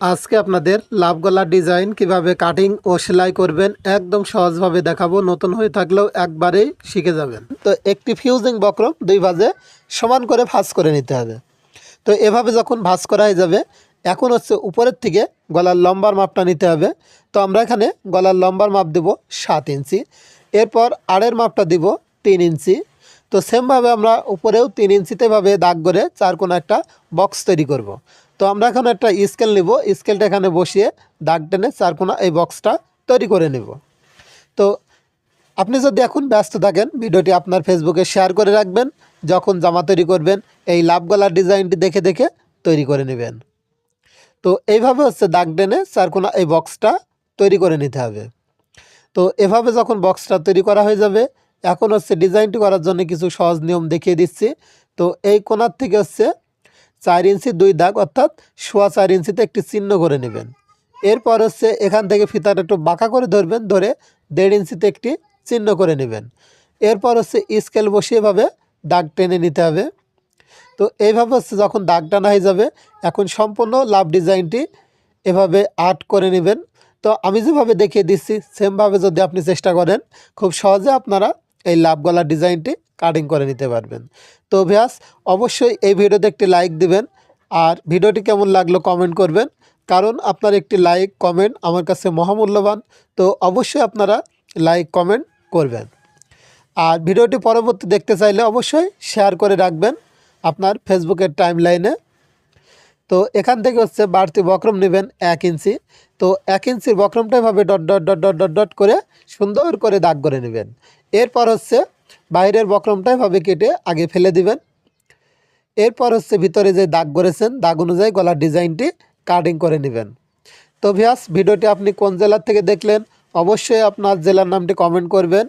আজকে আপনাদের লাভ গলার ডিজাইন কীভাবে কাটিং ও সেলাই করবেন একদম সহজভাবে দেখাবো। নতুন হয়ে থাকলেও একবারেই শিখে যাবেন। তো একটি ফিউজিং বক্রম দুই ভাজে সমান করে ভাঁজ করে নিতে হবে। তো এভাবে যখন ভাঁজ করা হয়ে যাবে, এখন হচ্ছে উপরের থেকে গলার লম্বার মাপটা নিতে হবে। তো আমরা এখানে গলার লম্বার মাপ দেব সাত ইঞ্চি। এরপর আড়ের মাপটা দিব তিন ইঞ্চি। তো সেমভাবে আমরা উপরেও তিন ইঞ্চিতে ভাবে দাগ করে চার কোনো একটা বক্স তৈরি করব। তো আমরা এখন একটা স্কেল নিব। স্কেলটা এখানে বসিয়ে দাগ টেনে চার কোনা এই বক্সটা তৈরি করে নেব। তো আপনি যদি এখন ব্যস্ত থাকেন, ভিডিওটি আপনার ফেসবুকে শেয়ার করে রাখবেন। যখন জামা তৈরি করবেন, এই লাভ গলার ডিজাইনটি দেখে দেখে তৈরি করে নেবেন। তো এইভাবে হচ্ছে দাগ টেনে চারকোনা এই বক্সটা তৈরি করে নিতে হবে। তো এভাবে যখন বক্সটা তৈরি করা হয়ে যাবে এখন হচ্ছে ডিজাইনটি করার জন্য কিছু সহজ নিয়ম দেখিয়ে দিচ্ছি। তো এই কোনার থেকে হচ্ছে চার ইঞ্চি দুই দাগ, অর্থাৎ সোয়া চার ইঞ্চিতে একটি চিহ্ন করে নেবেন। এরপর হচ্ছে এখান থেকে ফিতাটা একটু বাঁকা করে ধরবেন, ধরে দেড় ইঞ্চিতে একটি চিহ্ন করে নেবেন। এরপর হচ্ছে স্কেল বসিয়ে এভাবে দাগ টেনে নিতে হবে। তো এইভাবে হচ্ছে যখন দাগ টানা হয়ে যাবে, এখন সম্পূর্ণ লাভ ডিজাইনটি এভাবে আর্ট করে নেবেন। তো আমি যেভাবে দেখিয়ে দিচ্ছি সেমভাবে যদি আপনি চেষ্টা করেন, খুব সহজে আপনারা এই লাভ গলার ডিজাইনটি কাটিং করে নিতে পারবেন। তো ভিয়াস অবশ্যই এই ভিডিওতে একটি লাইক দিবেন আর ভিডিওটি কেমন লাগল কমেন্ট করবেন। কারণ আপনার একটি লাইক কমেন্ট আমার কাছে মহামূল্যবান। তো অবশ্যই আপনারা লাইক কমেন্ট করবেন। আর ভিডিওটি পরবর্তী দেখতে চাইলে অবশ্যই শেয়ার করে রাখবেন। আপনার ফেসবুকের টাইম লাইনে তো এখান থেকে হচ্ছে বাড়তি বক্রম নেবেন এক ইঞ্চি। তো এক ইঞ্চির বক্রমটা এভাবে dot dot dot dot dot dot করে সুন্দর করে দাগ করে নেবেন। এরপর হচ্ছে বাইরের বক্রমটা এভাবে কেটে আগে ফেলে দিবেন। এরপর হচ্ছে ভিতরে যে দাগ করেছেন, দাগ অনুযায়ী গলার ডিজাইনটি কাটিং করে নেবেন। তো ভিয়াস ভিডিওটি আপনি কোন জেলার থেকে দেখলেন, অবশ্যই আপনার জেলার নামটি কমেন্ট করবেন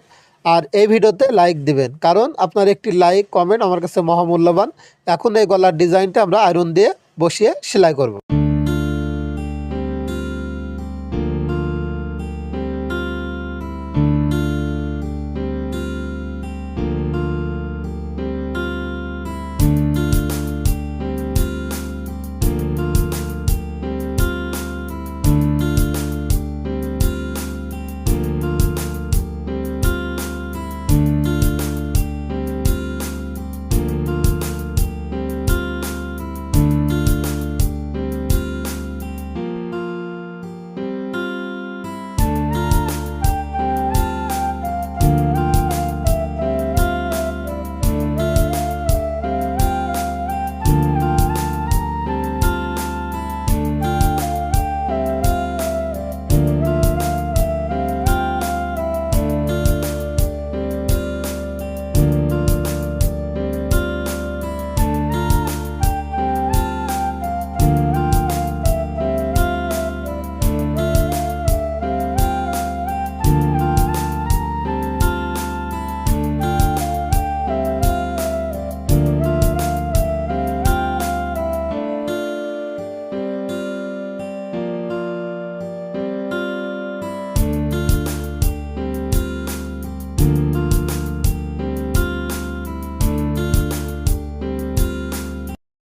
আর এই ভিডিওতে লাইক দিবেন। কারণ আপনার একটি লাইক, কমেন্ট আমার কাছে মহামূল্যবান। এখন এই গলার ডিজাইনটা আমরা আয়রন দিয়ে বসিয়ে সেলাই করব।